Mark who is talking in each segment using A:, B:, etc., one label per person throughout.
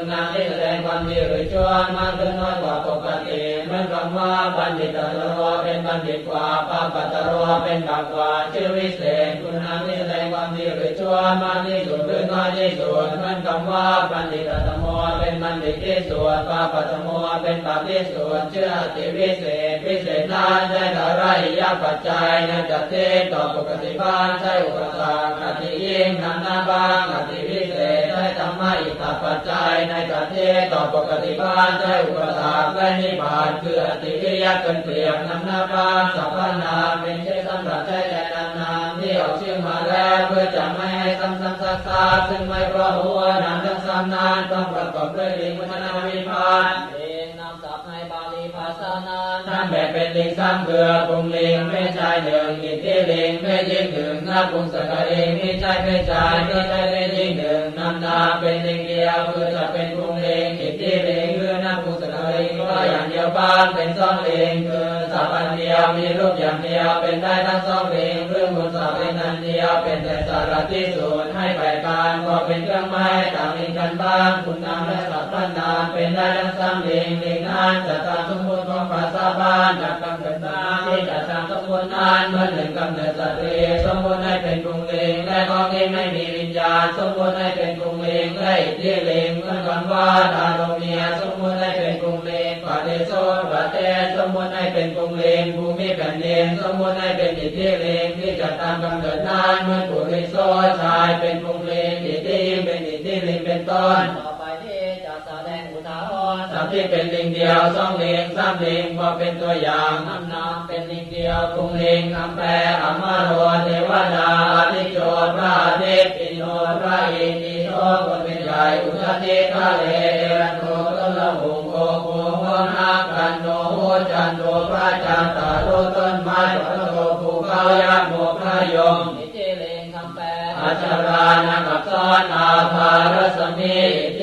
A: คุณงามที่แสดงความดีหรือชั่วมากขึ้นน้อยกว่าปกติ เหมือนคำว่าบัณฑิตตโรเป็นบัณฑิตกว่าปาปัตตโรเป็นบากกว่าชื่อวิเศษคุณามที่แสดงความดีหรือชั่วมากที่สุดหรือน้อยที่สุดเหมือนคำว่าบัณฑิตตโมเป็นบัณฑิตที่สุดปาปัตตโมเป็นบาปที่สุดเชื่อติวิเศษวิเศษนั้นได้ต่อไรยาปัจจัยในจัตเตต่อปกติบ้านใช่อุปสรรคอติยิ่งนำหน้าบ้างอติวิเศษได้ธรรมะอิทธปัจจัยในจัตเตต่อปกติบ้านใช่อุปสรรคและนิพพานคือติวิริยะเกินเปรียบนำหน้าบ้าสัพพนาเป็นเช่นสำหรับใช้แทนนามที่ออกชื่อมาแล้วเพื่อจะไม่ให้ซ้ำๆซักๆซึ่งไม่เพราะหัวนามทั้งสามนานต้องประกอบด้วยลิงวัฒนาวิพานเองนามศัพท์ในบาลีภาษานั้นท่านแบ่งเป็นลิงสามเกลือปุงลิงไม่ใช่หนึ่งอิทธิลิงไม่ยิ่งหนึ่งนับปุงสกเองไม่ใช่ไม่ใช่ไม่ใช่ไม่ยิ่งหนึ่งนำนาเป็นลิงเดียวคือจะเป็นปุงลิงอิทธิลิง อย่างเดียวบ้านเป็นสองเลิงคือสัพพันเดียวมีรูปอย่างเดียวเป็นได้ทั้งสองเลิงเรื่องมูลสัพเป็นอันเดียวเป็นแต่สารที่สุดให้ไปการก็เป็นเครื่องไม้ต่างลิงกันบ้างคุณนามและสัพพนามเป็นได้ทั้งสามลิงลิงนั้นจะตามสมมติของภาษาบ้านจากกำเนิดตาที่จะตามสมมตินั้นเมื่อหนึ่งกำเนิดสตรีสมมติให้เป็นกรุงเลิงและของนี้ไม่มีวิญญาณสมมติให้เป็นกรุงเลิงและอิทธิลิงเมื่อกันว่าดาโลเมียสมมติให้เป็นกรุงลิง ปาเดโซปาเตสมมติให้เป็นกรุงลิงภูมิแผ่นดินสมมติให้เป็นอิทธิลิงที่จะตามกำเนิดนั้นเมื่อปุริโซชายเป็นกรุงลิงอิทธิยิงเป็นอิทธิลิงเป็นต้น
B: ต่อไปที่จะแสดงอุทาหรณ์
A: สัตว์ที่เป็นลิงเดียวสองลิงสามลิงพอเป็นตัวอย่าง
B: นำนามเป็นลิงเดียว
A: กรุงลิงอัมแปรอัมมาโรเทวดาอาทิโจรพระอาทิตย์อินโนพ นโนพระจันตาโตต้นไม้พระโตภูเขายักษ์โมพระยม
B: นิจเจเลงคำแปล
A: อาจารานักับซ้อนอาภารสมีอิท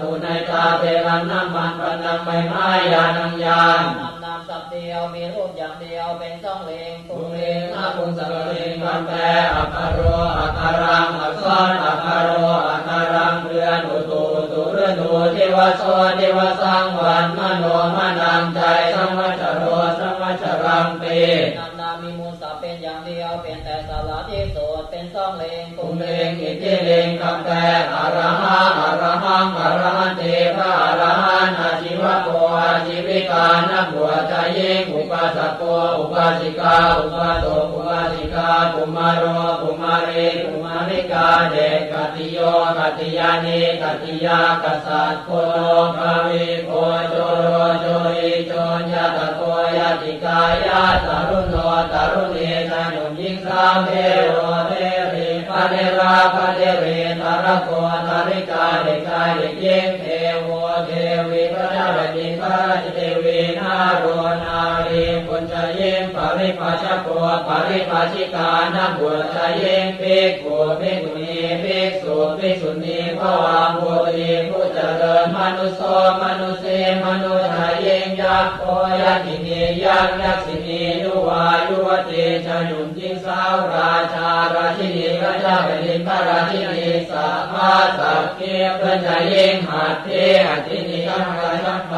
A: ตูในตาเวรันน้ำมันปันนังใบไม้ยานังยาน
B: นามสับเดียวมีรูปอย่างเดียวเป็นช่องเลง
A: ปุงเลงอาปุงสักเลงวันแปรอัคารโรอัคารังอักษรอัคารโรอัคารังเรือนอุตุตุเรือนอุเทวโสเทวสังวันมโนมานังใจ มู
B: ลสับเป็นอย่างเดียวเป็นแต่สาระที่สุดเป็นช่องเลง
A: ปุงเลงอิทิเลงคำแปลอรหังอรหังอรหันเตพระอรหันต์อาชีวะโกอาชีวิกานักบวชใจยิงอุปาสกโกอุปาสิกาอุปาโตอุปาสิกาปุมารโรปุมาเรปุมาริกาเดกติโยกติยานิกติยากษัตริย์โคโลภาวิโกโจโรโจริโจญญาตโกยาติกายาตารุณ งสามเทโรเทริปะเนราปะเนเรตาระโกตาริกาเด็กชายเด็กหญิงเทวเทวีพระเจ้าแผ่นดินพระราชเทวีนาโรนารีปุญจ ยิงปริภาชโกปริภาชิกานาบวชใจยิงภิกขุภิกขุณีภิกษุภิกษุณีพระวามโพธิผู้เจริญมนุสโสมนุสเสมนุษย์ยิงยักษ์โอยักขินียักษ์ยักษินียุวายุวตีชายหนุ่มหญิงสาวราชาราชินีพระเจ้าแผ่นดินพระราชินีสัพพะสัพเพเพื่อนใจยิงหัตเทหัตถินีขันธ์ขันธ์